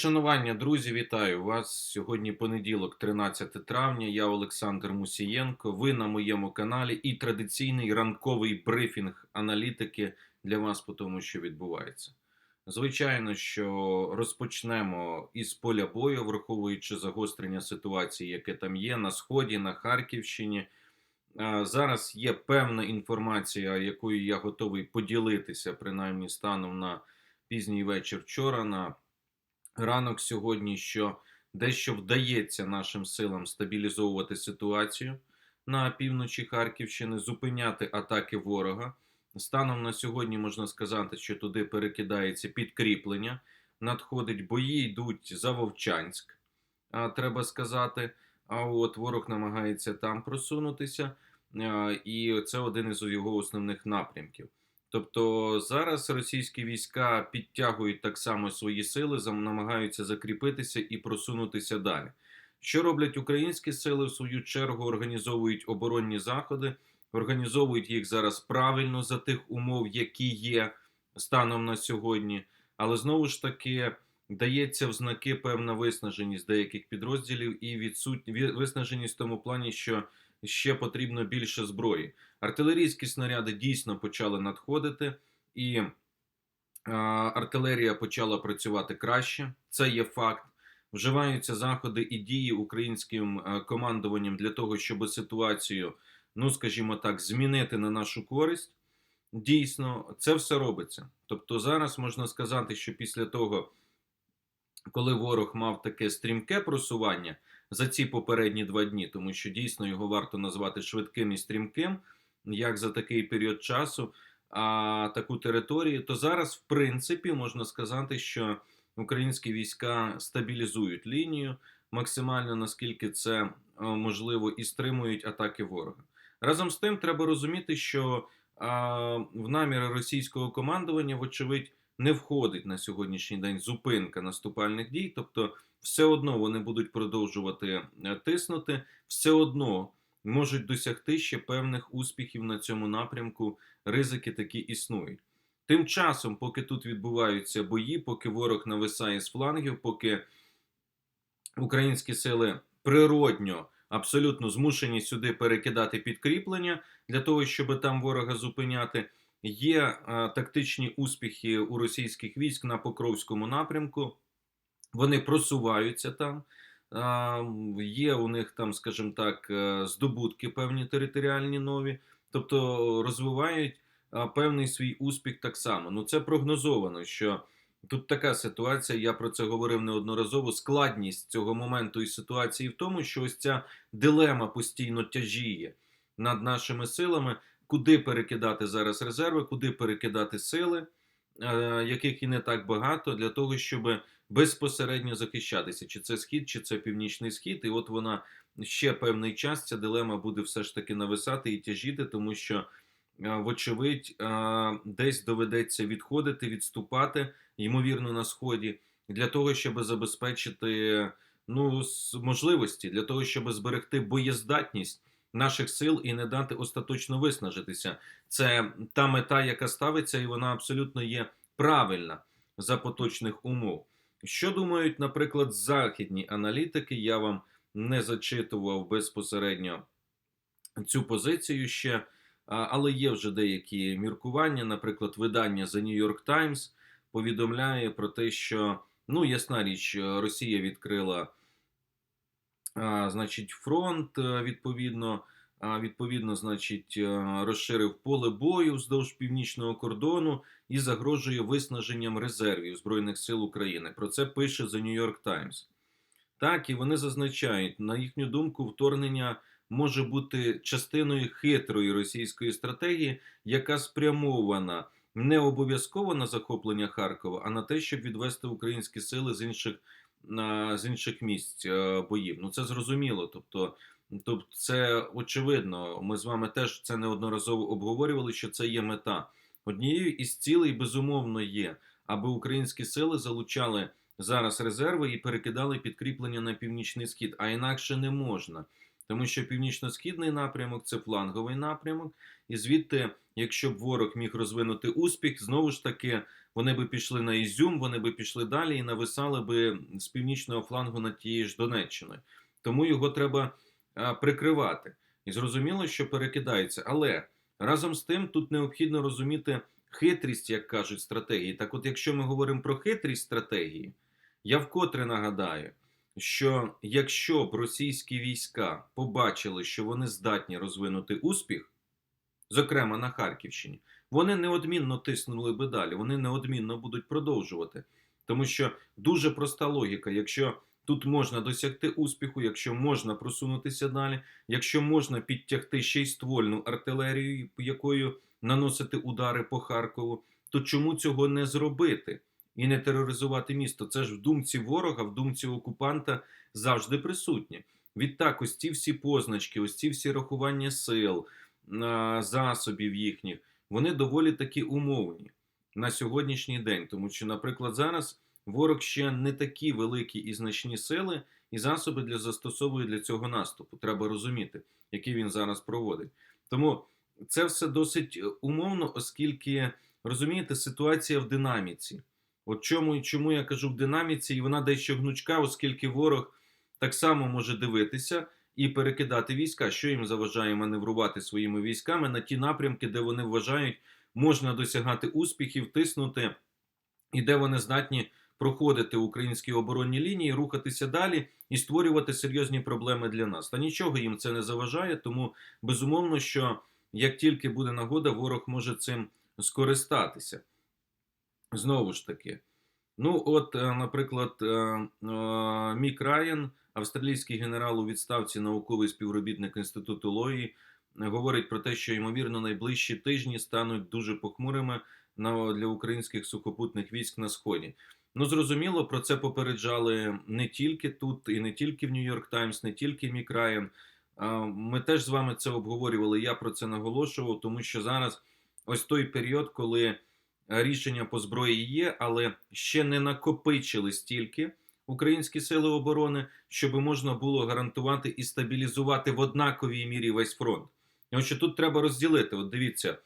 Шанування, друзі, вітаю вас. Сьогодні понеділок, 13 травня. Я Олександр Мусієнко. Ви на моєму каналі і традиційний ранковий брифінг аналітики для вас по тому, що відбувається. Звичайно, що розпочнемо із поля бою, враховуючи загострення ситуації, яке там є на сході, на Харківщині. Зараз є певна інформація, якою я готовий поділитися, принаймні станом на пізній вечір вчора. на ранок сьогодні, що дещо вдається нашим силам стабілізовувати ситуацію на півночі Харківщини, зупиняти атаки ворога. Станом на сьогодні можна сказати, що туди перекидається підкріплення, надходить бої, йдуть за Вовчанськ, треба сказати. А от ворог намагається там просунутися, і це один із його основних напрямків. Тобто зараз російські війська підтягують так само свої сили, намагаються закріпитися і просунутися далі. Що роблять українські сили, в свою чергу організовують оборонні заходи, організовують їх зараз правильно за тих умов, які є станом на сьогодні. Але знову ж таки дається в знаки певна виснаженість деяких підрозділів і відсутні виснаженість в тому плані, що ще потрібно більше зброї. Артилерійські снаряди дійсно почали надходити, і е, артилерія почала працювати краще. Це є факт. Вживаються заходи і дії українським е, командуванням для того, щоб ситуацію, ну скажімо так, змінити на нашу користь. Дійсно, це все робиться. Тобто, зараз можна сказати, що після того, коли ворог мав таке стрімке просування за ці попередні два дні, тому що дійсно його варто назвати швидким і стрімким, як за такий період часу, а таку територію, то зараз, в принципі, можна сказати, що українські війська стабілізують лінію максимально наскільки це е, можливо і стримують атаки ворога. Разом з тим, треба розуміти, що в наміри російського командування, вочевидь, не входить на сьогоднішній день зупинка наступальних дій, тобто все одно вони будуть продовжувати е, тиснути, все одно можуть досягти ще певних успіхів на цьому напрямку. Ризики такі існують. Тим часом, поки тут відбуваються бої, поки ворог нависає з флангів, поки українські сили природньо абсолютно змушені сюди перекидати підкріплення для того, щоб там ворога зупиняти. Є е, тактичні успіхи у російських військ на Покровському напрямку. Вони просуваються там. Є у них там, скажімо так, е, здобутки певні територіальні нові, тобто розвивають певний свій успіх так само. Ну це прогнозовано, що тут така ситуація. Я про це говорив неодноразово. Складність цього моменту і ситуації в тому, що ось ця дилема постійно тяжіє над нашими силами, куди перекидати зараз резерви, куди перекидати сили, е, яких і не так багато, для того, щоб безпосередньо захищатися, чи це схід, чи це північний схід. І от вона ще певний час. Ця дилема буде все ж таки нависати і тяжіти, тому що, е, вочевидь, е, десь доведеться відходити, відступати, ймовірно, на сході, для того, щоб забезпечити ну, можливості, для того, щоб зберегти боєздатність. Наших сил і не дати остаточно виснажитися. Це та мета, яка ставиться, і вона абсолютно є правильна за поточних умов. Що думають, наприклад, західні аналітики? Я вам не зачитував безпосередньо цю позицію ще, але є вже деякі міркування. Наприклад, видання The New York Times повідомляє про те, що ну ясна річ, Росія відкрила значить, фронт е, відповідно. Відповідно, значить, е, розширив поле бою вздовж північного кордону і загрожує виснаженням резервів Збройних сил України. Про це пише The New York Times. Так, і вони зазначають, на їхню думку, вторгнення може бути частиною хитрої російської стратегії, яка спрямована не обов'язково на захоплення Харкова, а на те, щоб відвести українські сили з інших, з інших місць е, боїв. Ну це зрозуміло. Тобто, тобто, це очевидно. Ми з вами теж це неодноразово обговорювали, що це є мета. Однією із цілей, безумовно, є, аби українські сили залучали зараз резерви і перекидали підкріплення на північний схід, а інакше не можна. Тому що північно-східний напрямок це фланговий напрямок, і звідти, якщо б ворог міг розвинути успіх, знову ж таки вони би пішли на Ізюм, вони би пішли далі і нависали би з північного флангу над тією ж Донеччиною. Тому його треба прикривати. І зрозуміло, що перекидається. Але разом з тим тут необхідно розуміти хитрість, як кажуть, стратегії. Так, от, якщо ми говоримо про хитрість стратегії, я вкотре нагадаю, що якщо б російські війська побачили, що вони здатні розвинути успіх, зокрема на Харківщині, вони неодмінно тиснули би далі, вони неодмінно будуть продовжувати. Тому що дуже проста логіка: якщо тут можна досягти успіху, якщо можна просунутися далі, якщо можна підтягти ще й ствольну артилерію, якою наносити удари по Харкову, то чому цього не зробити і не тероризувати місто? Це ж в думці ворога, в думці окупанта завжди присутнє. Відтак, ось ці всі позначки, ось ці всі рахування сил, засобів їхніх, вони доволі таки умовні на сьогоднішній день. Тому що, наприклад, зараз ворог ще не такі великі і значні сили і засоби для застосовує для цього наступу. Треба розуміти, який він зараз проводить. Тому це все досить е, умовно, оскільки розумієте, ситуація в динаміці. От чому і чому я кажу в динаміці, і вона дещо гнучка, оскільки ворог так само може дивитися і перекидати війська, що їм заважає маневрувати своїми військами на ті напрямки, де вони вважають, можна досягати успіхів, тиснути, і де вони здатні проходити українські оборонні лінії, рухатися далі і створювати серйозні проблеми для нас. Та нічого їм це не заважає, тому безумовно, що як тільки буде нагода, ворог може цим скористатися. Знову ж таки, ну, от, е, наприклад, е, е, Мік Райан, австралійський генерал у відставці, науковий співробітник Інституту Лої, говорить про те, що ймовірно найближчі тижні стануть дуже похмурими для українських сухопутних військ на сході. Ну, зрозуміло, про це попереджали не тільки тут, і не тільки в Нью-Йорк Таймс, не тільки Мік Райан. Ми теж з вами це обговорювали. Я про це наголошував, тому що зараз ось той період, коли рішення по зброї є, але ще не накопичили стільки українські сили оборони, щоб можна було гарантувати і стабілізувати в однаковій мірі весь фронт. Ось що тут треба розділити. От дивіться,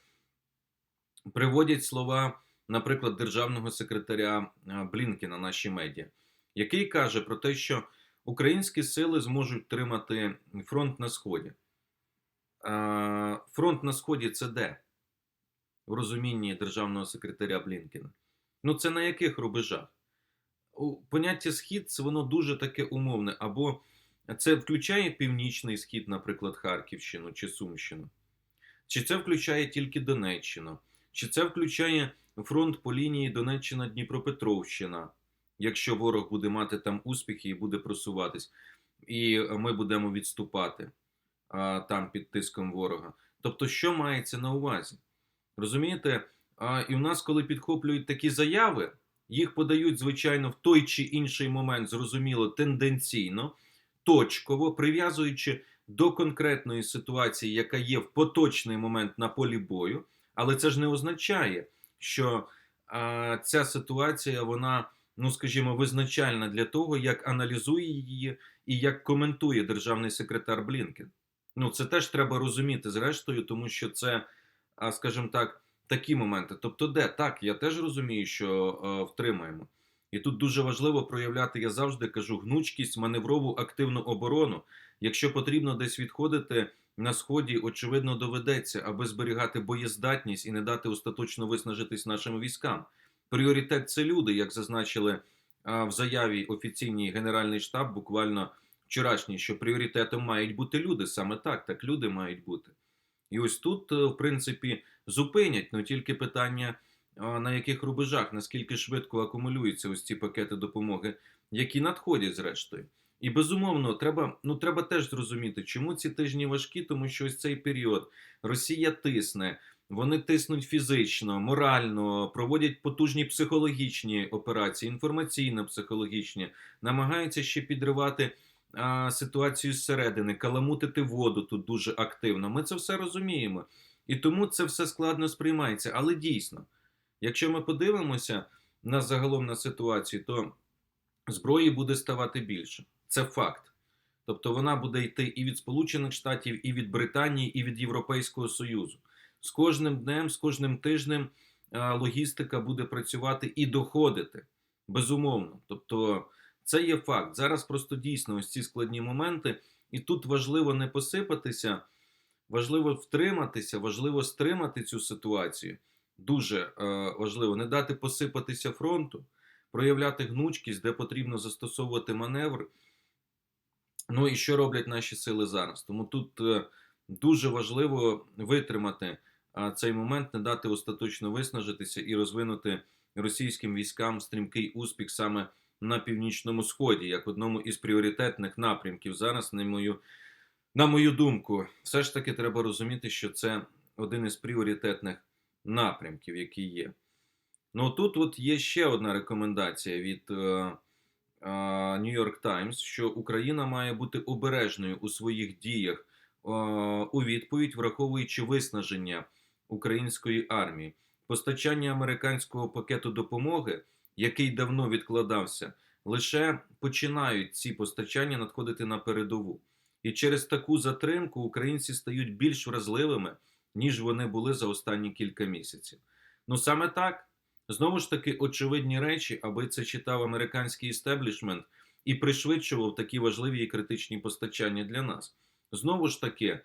приводять слова, наприклад, державного секретаря Блінкена наші медіа, який каже про те, що українські сили зможуть тримати фронт на сході. Фронт на сході це де? В розумінні державного секретаря Блінкена. Ну, це на яких рубежах? Поняття схід це воно дуже таке умовне. Або це включає Північний Схід, наприклад, Харківщину чи Сумщину, чи це включає тільки Донеччину, чи це включає фронт по лінії Донеччина-Дніпропетровщина, якщо ворог буде мати там успіхи і буде просуватись, і ми будемо відступати а, там під тиском ворога. Тобто, що мається на увазі? Розумієте? А, І в нас, коли підхоплюють такі заяви, їх подають, звичайно, в той чи інший момент, зрозуміло, тенденційно, точково, прив'язуючи до конкретної ситуації, яка є в поточний момент на полі бою. Але це ж не означає, що а, ця ситуація, вона, ну скажімо, визначальна для того, як аналізує її і як коментує державний секретар Блінкен. Ну, це теж треба розуміти, зрештою, тому що це, скажімо так, такі моменти. Тобто, де так, я теж розумію, що е, втримаємо. І тут дуже важливо проявляти, я завжди кажу, гнучкість, маневрову активну оборону. Якщо потрібно десь відходити на сході, очевидно, доведеться, аби зберігати боєздатність і не дати остаточно виснажитись нашим військам. Пріоритет це люди, як зазначили а, в заяві офіційній Генеральний штаб, буквально вчорашній, що пріоритетом мають бути люди. Саме так, так люди мають бути. І ось тут, е, в принципі, зупинять, ну тільки питання на яких рубежах, наскільки швидко акумулюються ось ці пакети допомоги, які надходять зрештою. І безумовно, треба ну треба теж зрозуміти, чому ці тижні важкі, тому що ось цей період Росія тисне, вони тиснуть фізично, морально, проводять потужні психологічні операції, інформаційно-психологічні, намагаються ще підривати а, ситуацію зсередини, каламутити воду тут дуже активно. Ми це все розуміємо. І тому це все складно сприймається. Але дійсно, якщо ми подивимося на загалом на ситуацію, то зброї буде ставати більше. Це факт. Тобто вона буде йти і від Сполучених Штатів, і від Британії, і від Європейського Союзу. З кожним днем, з кожним тижнем е, логістика буде працювати і доходити. Безумовно. Тобто, це є факт. Зараз просто дійсно ось ці складні моменти, і тут важливо не посипатися, важливо втриматися, важливо стримати цю ситуацію. Дуже е, важливо не дати посипатися фронту, проявляти гнучкість, де потрібно застосовувати маневр. Ну і що роблять наші сили зараз? Тому тут е, дуже важливо витримати а, цей момент, не дати остаточно виснажитися і розвинути російським військам стрімкий успіх саме на північному сході, як одному із пріоритетних напрямків. Зараз, на мою, на мою думку, все ж таки треба розуміти, що це один із пріоритетних напрямків, які є. Ну тут от є ще одна рекомендація від е, е, New York Times, що Україна має бути обережною у своїх діях е, у відповідь, враховуючи виснаження української армії. Постачання американського пакету допомоги, який давно відкладався, лише починають ці постачання надходити на передову. І через таку затримку українці стають більш вразливими, ніж вони були за останні кілька місяців. Ну саме так. Знову ж таки, очевидні речі, аби це читав американський істеблішмент і пришвидшував такі важливі і критичні постачання для нас. Знову ж таки,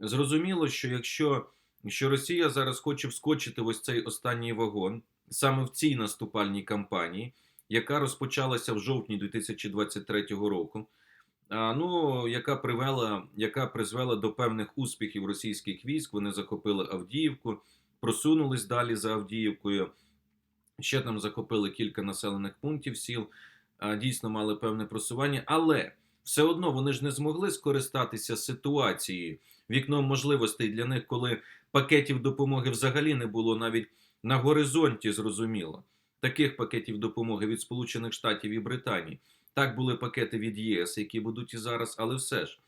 зрозуміло, що якщо що Росія зараз хоче вскочити в ось цей останній вагон, саме в цій наступальній кампанії, яка розпочалася в жовтні 2023 року, ну, яка привела, яка призвела до певних успіхів російських військ, вони захопили Авдіївку, просунулись далі за Авдіївкою. Ще там захопили кілька населених пунктів сіл, дійсно мали певне просування, але все одно вони ж не змогли скористатися ситуацією, вікном можливостей для них, коли пакетів допомоги взагалі не було навіть на горизонті, зрозуміло. Таких пакетів допомоги від Сполучених Штатів і Британії. Так були пакети від ЄС, які будуть і зараз, але все ж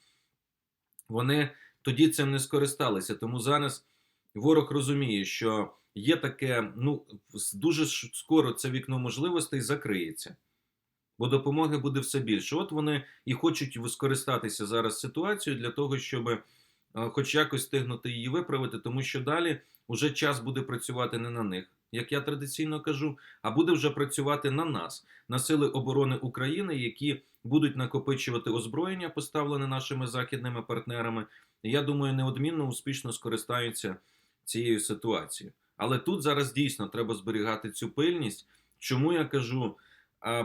вони тоді цим не скористалися. Тому зараз ворог розуміє, що є таке, ну дуже скоро це вікно можливостей закриється, бо допомоги буде все більше. От вони і хочуть скористатися зараз ситуацією для того, щоб е, хоч якось стигнути її виправити, тому що далі вже час буде працювати не на них, як я традиційно кажу, а буде вже працювати на нас, на сили оборони України, які будуть накопичувати озброєння, поставлене нашими західними партнерами. Я думаю, неодмінно успішно скористаються цією ситуацією. Але тут зараз дійсно треба зберігати цю пильність. Чому я кажу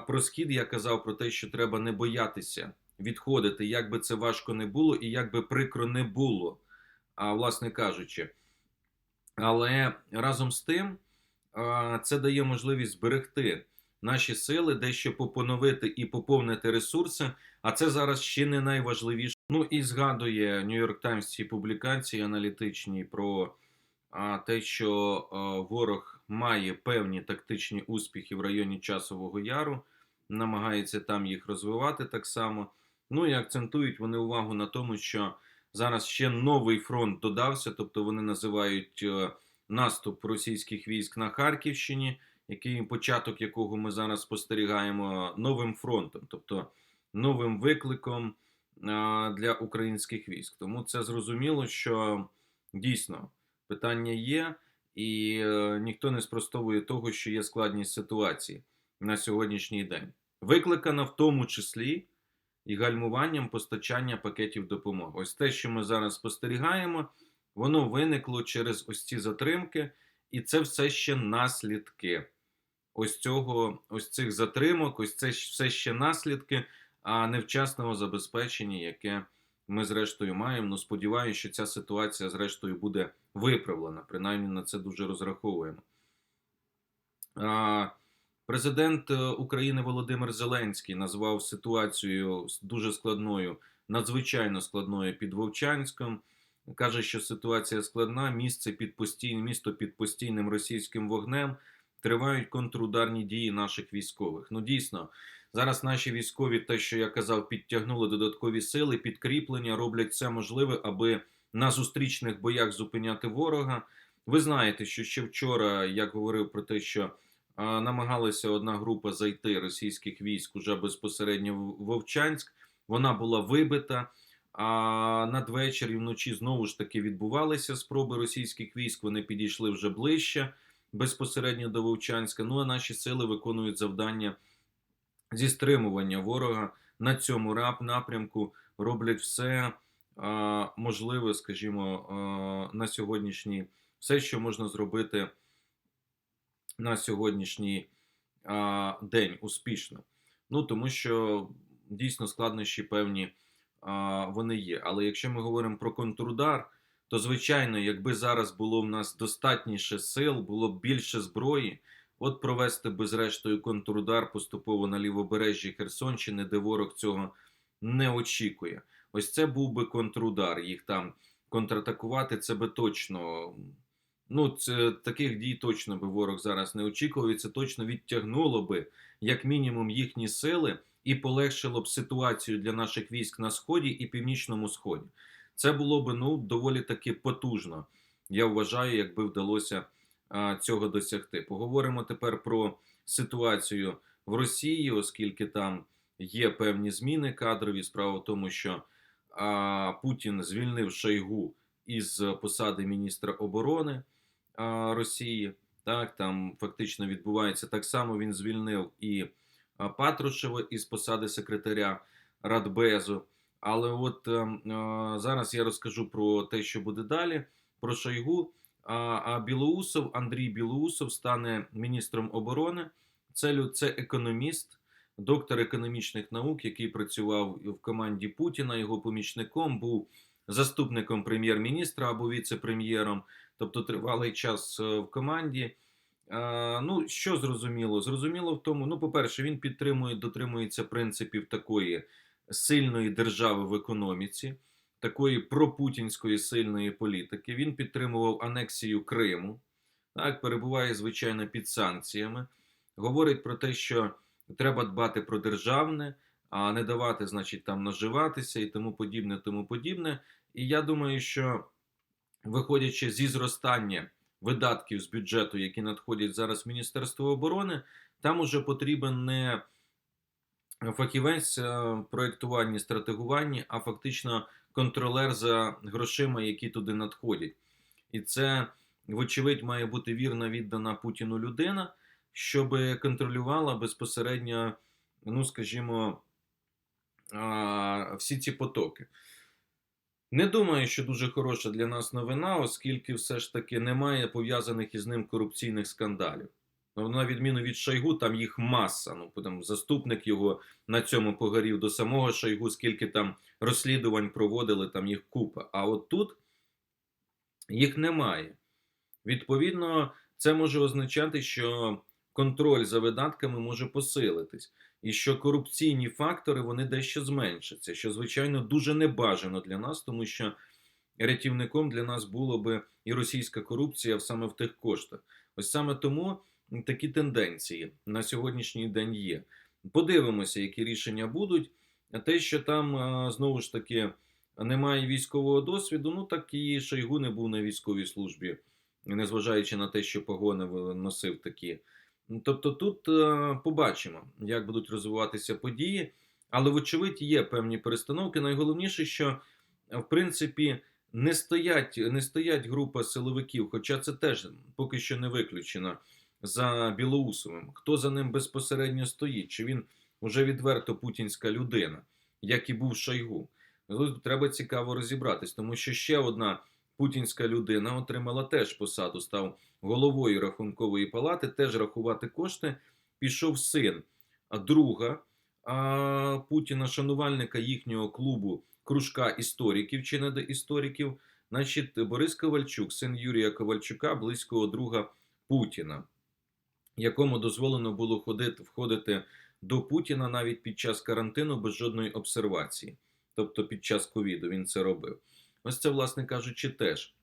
про схід? Я казав про те, що треба не боятися відходити, як би це важко не було, і як би прикро не було, а, власне кажучи. Але разом з тим це дає можливість зберегти наші сили, дещо попоновити і поповнити ресурси. А це зараз ще не найважливіше. Ну і згадує York Times ці публікації аналітичні про те, що ворог має певні тактичні успіхи в районі Часового Яру, намагається там їх розвивати так само. Ну і акцентують вони увагу на тому, що зараз ще новий фронт додався, тобто вони називають е, наступ російських військ на Харківщині, який початок якого ми зараз спостерігаємо новим фронтом, тобто новим викликом для українських військ. Тому це зрозуміло, що дійсно питання є, і е, ніхто не спростовує того, що є складність ситуації на сьогоднішній день. Викликана в тому числі і гальмуванням постачання пакетів допомоги. Ось те, що ми зараз спостерігаємо, воно виникло через ось ці затримки, і це все ще наслідки. Ось цього, ось цих затримок, ось це все ще наслідки, а невчасного забезпечення, яке ми зрештою маємо. Ну, сподіваюся, що ця ситуація, зрештою, буде виправлена. Принаймні на це дуже розраховуємо. Президент е, України Володимир Зеленський назвав ситуацію дуже складною, надзвичайно складною під Вовчанськом. Каже, що ситуація складна, місце під постійним, місто під постійним російським вогнем. Тривають контрударні дії наших військових. Ну, дійсно, зараз наші військові, те, що я казав, підтягнули додаткові сили, підкріплення, роблять все можливе, аби на зустрічних боях зупиняти ворога. Ви знаєте, що ще вчора я говорив про те, що а, намагалася одна група зайти російських військ уже безпосередньо в Вовчанськ. Вона була вибита. А надвечір і вночі знову ж таки відбувалися спроби російських військ. Вони підійшли вже ближче. безпосередньо до Вовчанська. Ну а наші сили виконують завдання зі стримування ворога на цьому рап напрямку, роблять все а, можливе, скажімо, а, на сьогоднішній, все, що можна зробити на сьогоднішній а, день успішно. Ну тому що дійсно складнощі певні вони є. Але якщо ми говоримо про контрудар, то звичайно, якби зараз було в нас достатніше сил, було б більше зброї, от провести би зрештою контрудар поступово на лівобережжі Херсонщини, де ворог цього не очікує. Ось це був би контрудар. Їх там контратакувати це би точно. Ну, це таких дій точно би ворог зараз не очікував. І це точно відтягнуло би як мінімум їхні сили і полегшило б ситуацію для наших військ на сході і північному сході. Це було б ну доволі таки потужно. Я вважаю, якби вдалося а, цього досягти. Поговоримо тепер про ситуацію в Росії, оскільки там є певні зміни кадрові. Справа в тому, що а, Путін звільнив Шойгу із посади міністра оборони а, Росії. Так, там фактично відбувається так само. Він звільнив і Патрушева із посади секретаря Радбезу. Але от е, е, зараз я розкажу про те, що буде далі. Про Шойгу. А, Білоусов, Андрій Білоусов стане міністром оборони. Це, це економіст, доктор економічних наук, який працював в команді Путіна. Його помічником був заступником прем'єр-міністра або віце-прем'єром, тобто тривалий час е, в команді. Ну, що зрозуміло? Зрозуміло в тому, ну, по-перше, він підтримує, дотримується принципів такої сильної держави в економіці, такої пропутінської сильної політики. Він підтримував анексію Криму, так, перебуває, звичайно, під санкціями. Говорить про те, що треба дбати про державне, а не давати, значить, там наживатися і тому подібне, тому подібне. І я думаю, що виходячи зі зростання видатків з бюджету, які надходять зараз в Міністерство оборони, там уже потрібен не фахівець е, проєктуванні, стратегуванні, а фактично контролер за грошима, які туди надходять. І це, вочевидь, має бути вірна віддана Путіну людина, щоб контролювала безпосередньо, ну скажімо, всі ці потоки. Не думаю, що дуже хороша для нас новина, оскільки все ж таки немає пов'язаних із ним корупційних скандалів. Ну, На відміну від Шойгу, там їх маса. Ну, там заступник його на цьому погорів до самого Шойгу, скільки там розслідувань проводили, там їх купа. А от тут їх немає. Відповідно, це може означати, що контроль за видатками може посилитись, і що корупційні фактори вони дещо зменшаться, що, звичайно, дуже небажано для нас, тому що рятівником для нас було би і російська корупція саме в тих коштах. Ось саме тому такі тенденції на сьогоднішній день є. Подивимося, які рішення будуть. А те, що там знову ж таки немає військового досвіду, ну так і Шойгу не був на військовій службі, незважаючи на те, що погони носив такі. Ну, Тобто тут е, побачимо, як будуть розвиватися події, але, вочевидь, є певні перестановки. Найголовніше, що в принципі не стоять, не стоять група силовиків, хоча це теж поки що не виключено за Білоусовим. Хто за ним безпосередньо стоїть? Чи він вже відверто путінська людина, як і був Шойгу? Тут треба цікаво розібратись, тому що ще одна путінська людина отримала теж посаду, став головою рахункової палати, теж рахувати кошти. Пішов син друга а, Путіна, шанувальника їхнього клубу кружка істориків чи недоісториків, значить, Борис Ковальчук, син Юрія Ковальчука, близького друга Путіна, якому дозволено було ходити, входити до Путіна навіть під час карантину без жодної обсервації. Тобто під час ковіду він це робив. Ось це, власне кажучи, теж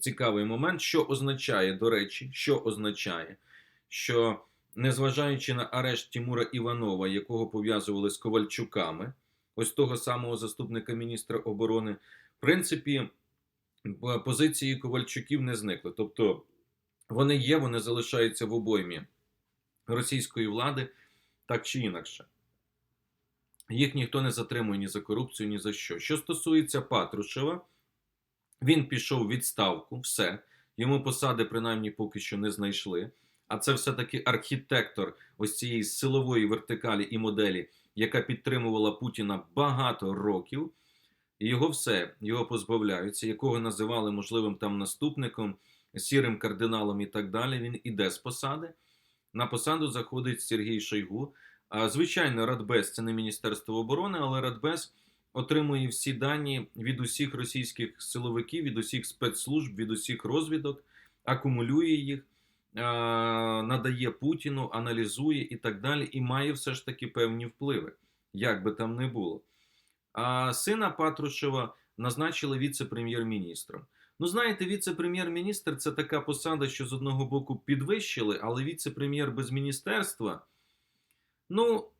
цікавий момент, що означає, до речі, що означає, що незважаючи на арешт Тимура Іванова, якого пов'язували з Ковальчуками, ось того самого заступника міністра оборони, в принципі, позиції Ковальчуків не зникли. Тобто вони є, вони залишаються в обоймі російської влади, так чи інакше. Їх ніхто не затримує ні за корупцію, ні за що. Що стосується Патрушева, він пішов у відставку, все. Йому посади, принаймні, поки що не знайшли. А це все-таки архітектор ось цієї силової вертикалі і моделі, яка підтримувала Путіна багато років. І його все, його позбавляються, якого називали можливим там наступником, сірим кардиналом і так далі. Він іде з посади. На посаду заходить Сергій Шойгу. Звичайно, Радбез це не Міністерство оборони, але Радбез отримує всі дані від усіх російських силовиків, від усіх спецслужб, від усіх розвідок, акумулює їх, надає Путіну, аналізує і так далі, і має все ж таки певні впливи, як би там не було. А сина Патрушева назначили віце-прем'єр-міністром. Ну, знаєте, віце-прем'єр-міністр це така посада, що з одного боку підвищили, але віце-прем'єр без міністерства. Ну,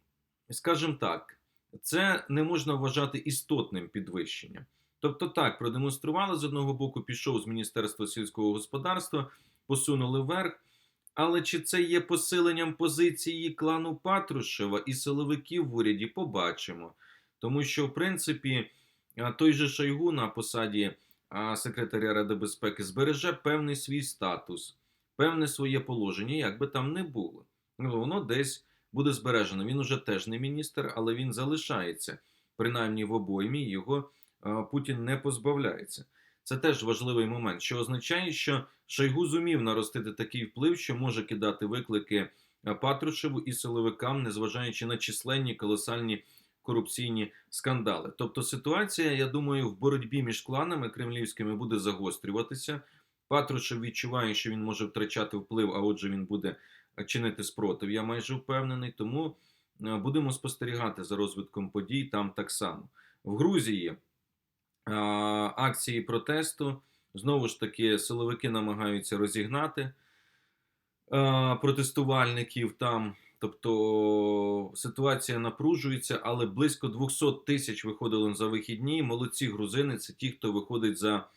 скажімо так, це не можна вважати істотним підвищенням. Тобто, так, продемонстрували з одного боку, пішов з Міністерства сільського господарства, посунули вверх. Але чи це є посиленням позиції клану Патрушева і силовиків в уряді, побачимо. Тому що, в принципі, той же Шойгу на посаді секретаря Ради безпеки збереже певний свій статус, певне своє положення, як би там не було. Ну, Воно десь буде збережено. Він уже теж не міністр, але він залишається, принаймні в обоймі, його Путін не позбавляється. Це теж важливий момент, що означає, що Шойгу зумів наростити такий вплив, що може кидати виклики Патрушеву і силовикам, незважаючи на численні колосальні корупційні скандали. Тобто ситуація, я думаю, в боротьбі між кланами кремлівськими буде загострюватися. Патрушев відчуває, що він може втрачати вплив, а отже, він буде чинити спротив. Я майже впевнений. Тому е, будемо спостерігати за розвитком подій там так само. В Грузії акції протесту знову ж таки силовики намагаються розігнати протестувальників там. Тобто ситуація напружується, але близько 200 тисяч виходило за вихідні. Молодці грузини це ті, хто виходить за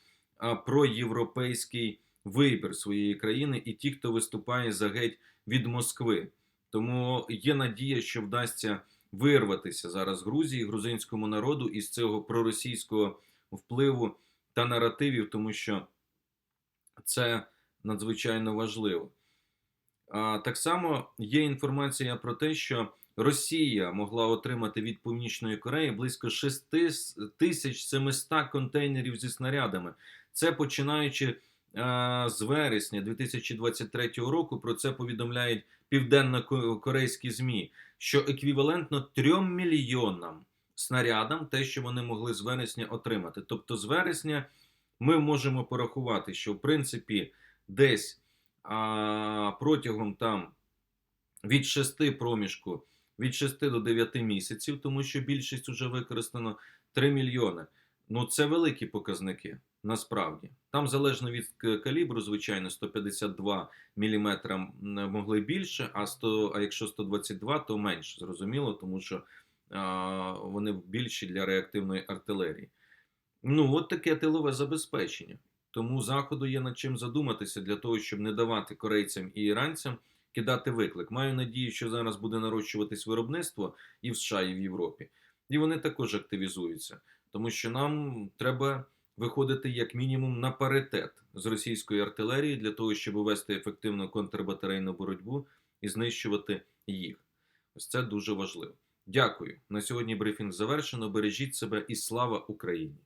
проєвропейський вибір своєї країни, і ті, хто виступає за геть від Москви. Тому є надія, що вдасться вирватися зараз Грузії, грузинському народу із цього проросійського впливу та наративів, тому що це надзвичайно важливо. А, Так само є інформація про те, що Росія могла отримати від Північної Кореї близько 6700 контейнерів зі снарядами. Це починаючи з вересня 2023 року. Про це повідомляють південно-корейські ЗМІ, що еквівалентно 3 мільйонам снарядам, те, що вони могли з вересня отримати. Тобто, з вересня ми можемо порахувати, що в принципі десь а протягом там від 6 проміжку від 6 до 9 місяців, тому що більшість вже використано 3 мільйони. Ну це великі показники. Насправді там залежно від калібру, звичайно, 152 мм могли більше, а 100, а якщо 122, то менше. Зрозуміло, тому що а, вони більші для реактивної артилерії. Ну, от таке тилове забезпечення. Тому заходу є над чим задуматися для того, щоб не давати корейцям і іранцям кидати виклик. Маю надію, що зараз буде нарощуватись виробництво і в США, і в Європі. І вони також активізуються, тому що нам треба виходити як мінімум на паритет з російської артилерії для того, щоб вести ефективну контрбатарейну боротьбу і знищувати їх. Ось це дуже важливо. Дякую. На сьогодні брифінг завершено. Бережіть себе і слава Україні!